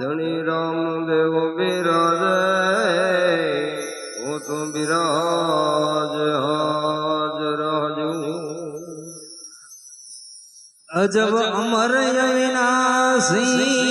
ধনী রাম দেব বিরাজ ও তো বিরাজ হাজ রাজু अजब अमर अविनाशी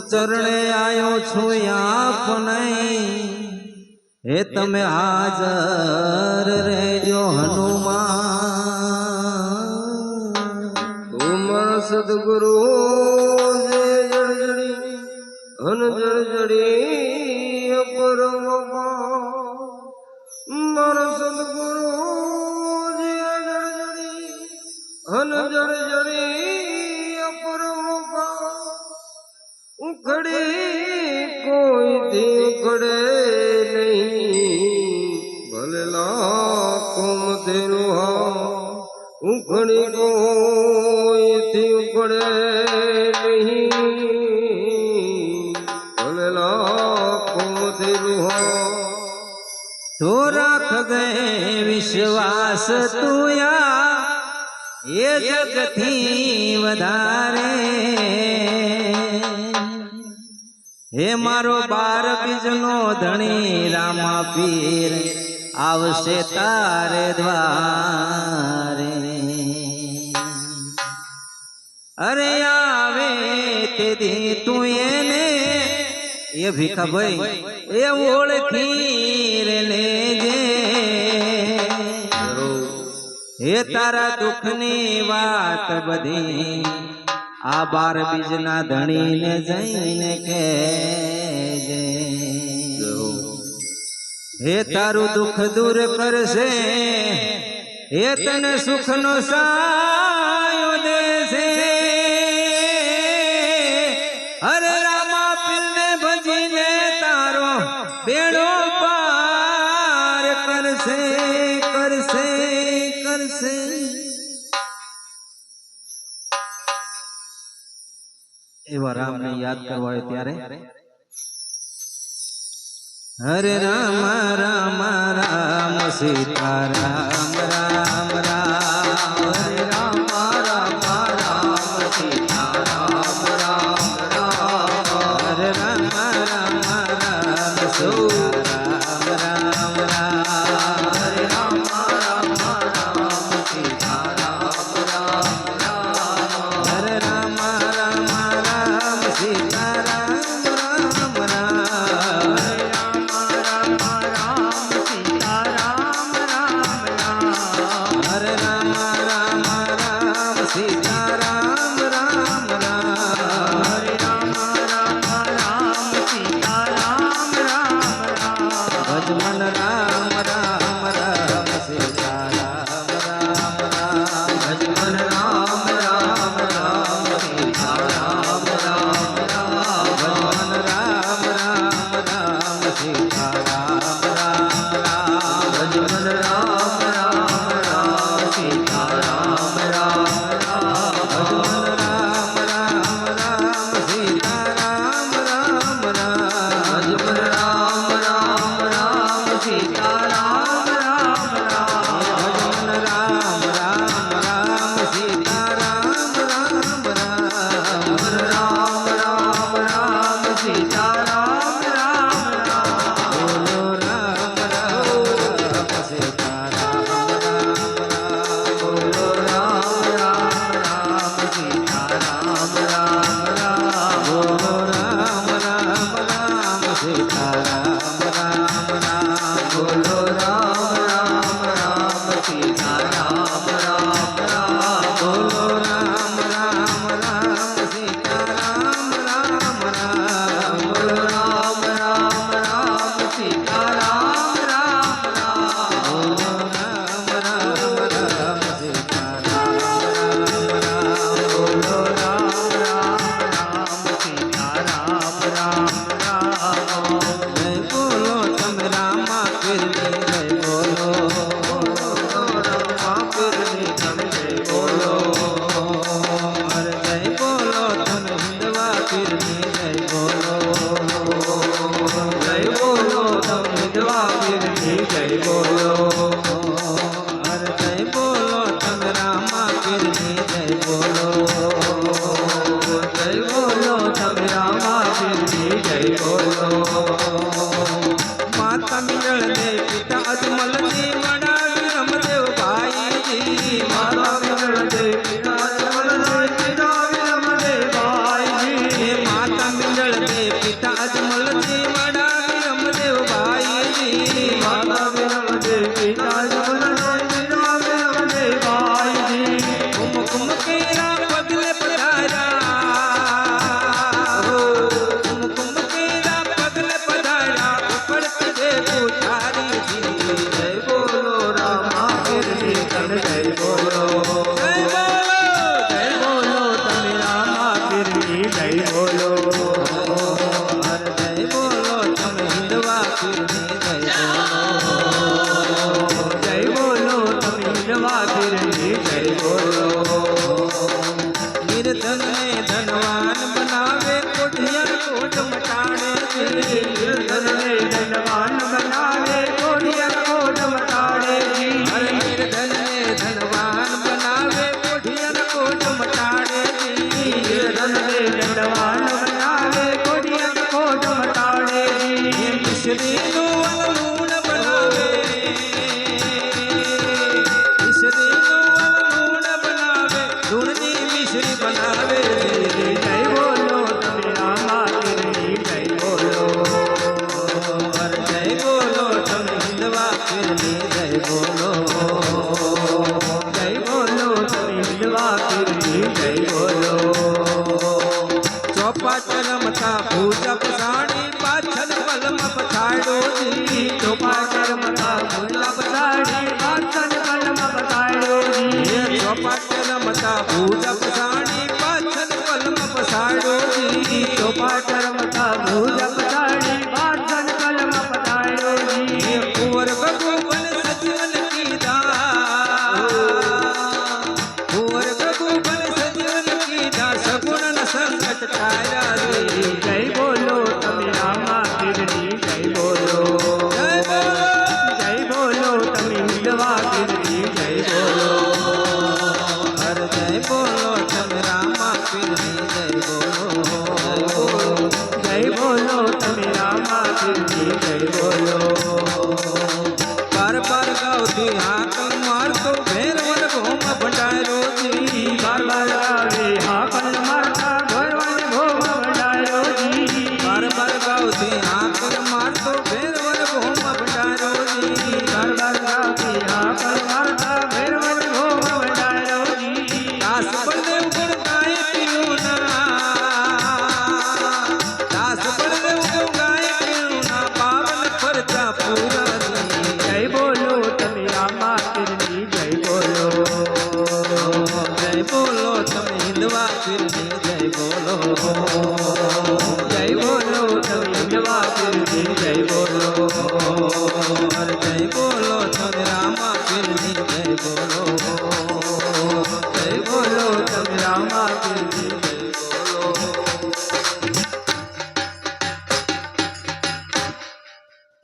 ચરણે આયો છું આપને. હે તમે હાજર રહેજો હનુમાન. તુમર સદગુરુ જે જળજડી હન જગથી વધારે. હે મારો બાર બીજનો ધણી રામા પીર આવશે તારે દ્વારે. અરે આવે તેથી તું એને એ ભીખા ભાઈ એ ઓળખી હે તારા દુઃખની વાત બધી, આ બાર બીજના ધણીને જઈને કે હે તારું દુઃખ દૂર કરશે હે તને સુખનો સાયો એવા રામને યાદ કરવા હોય ત્યારે? હરે રામ રામ રામ સીતા રામ રામ રામ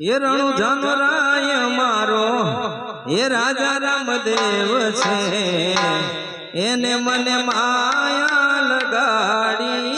હેરણુ જાનરાય મારો હે રાજા રામદેવ છે એને મને માયા લગાડી.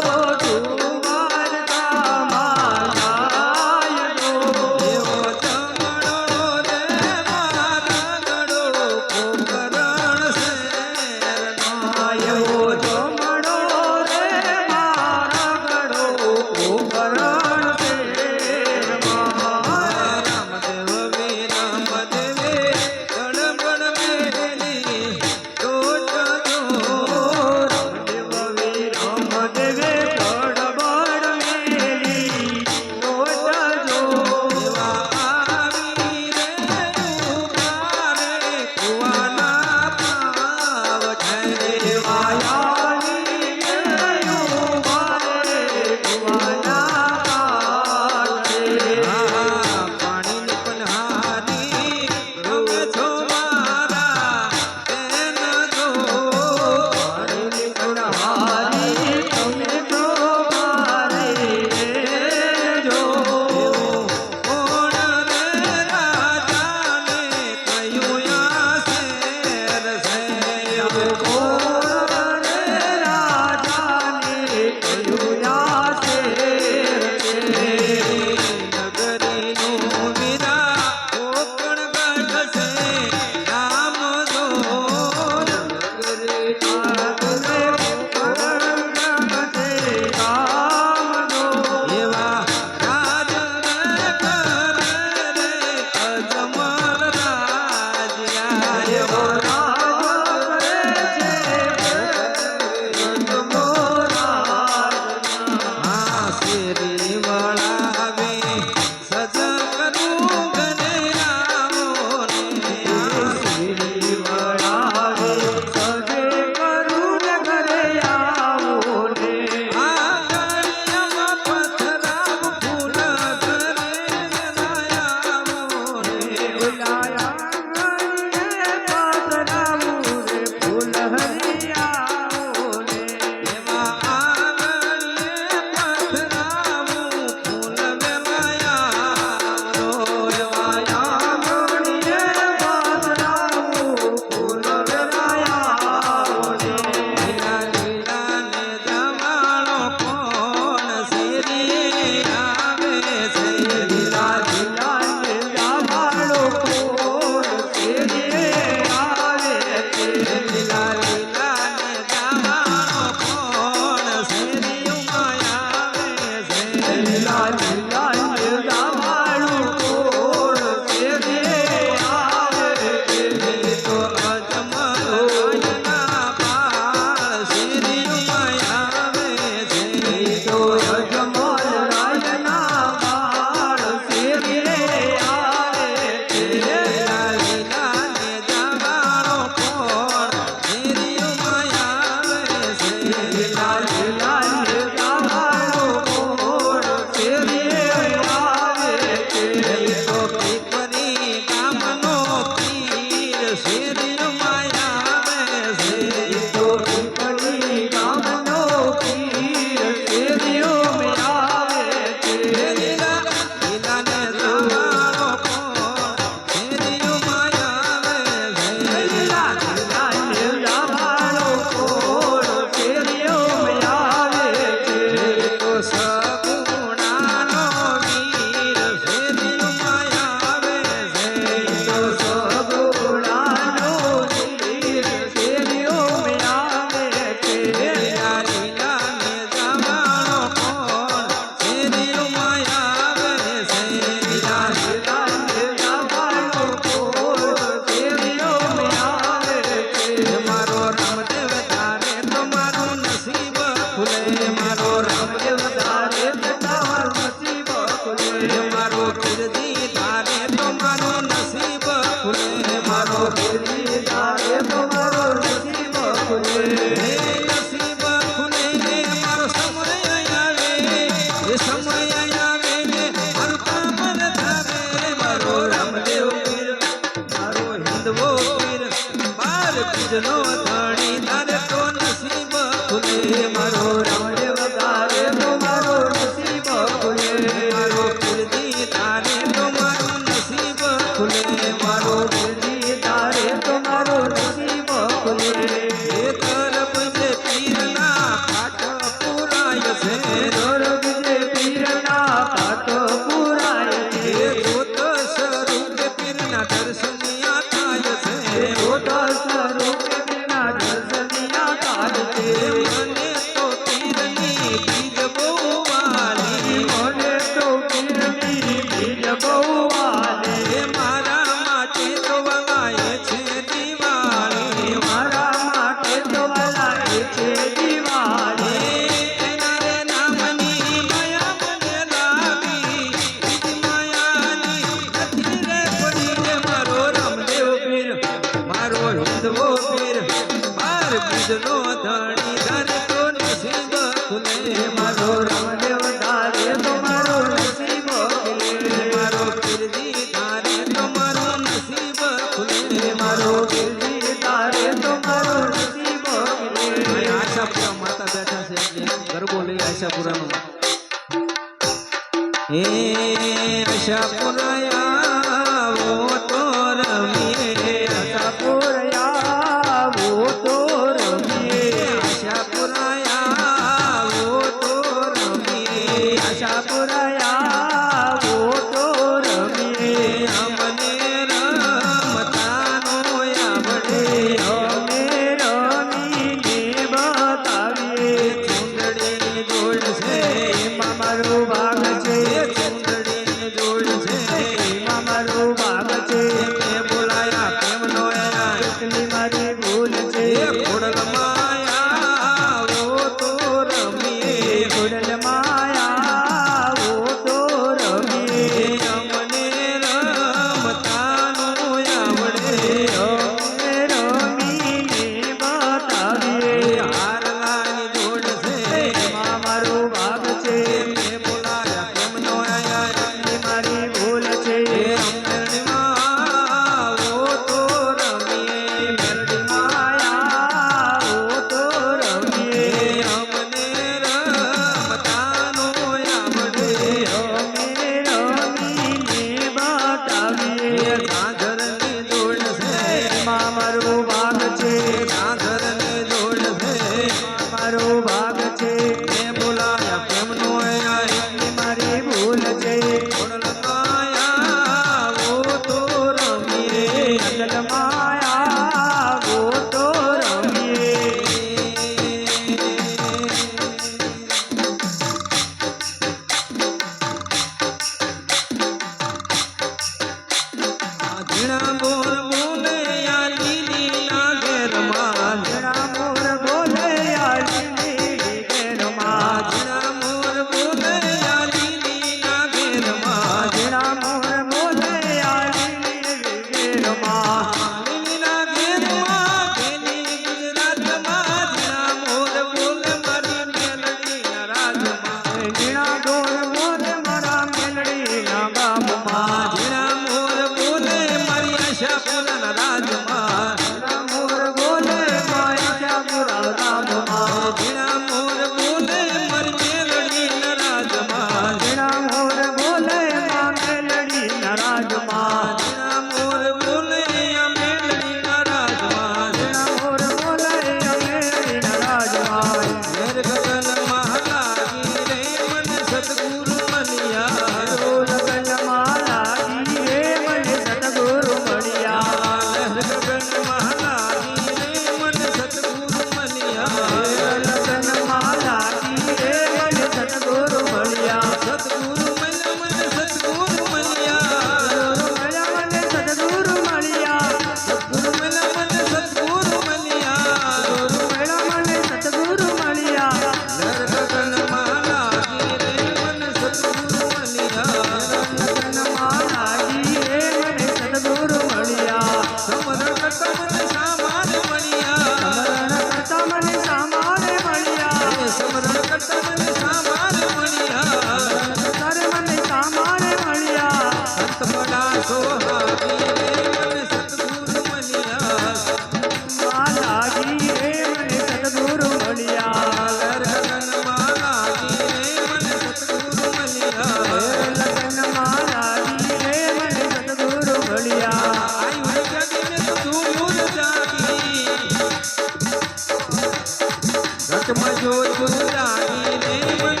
मजो तुझ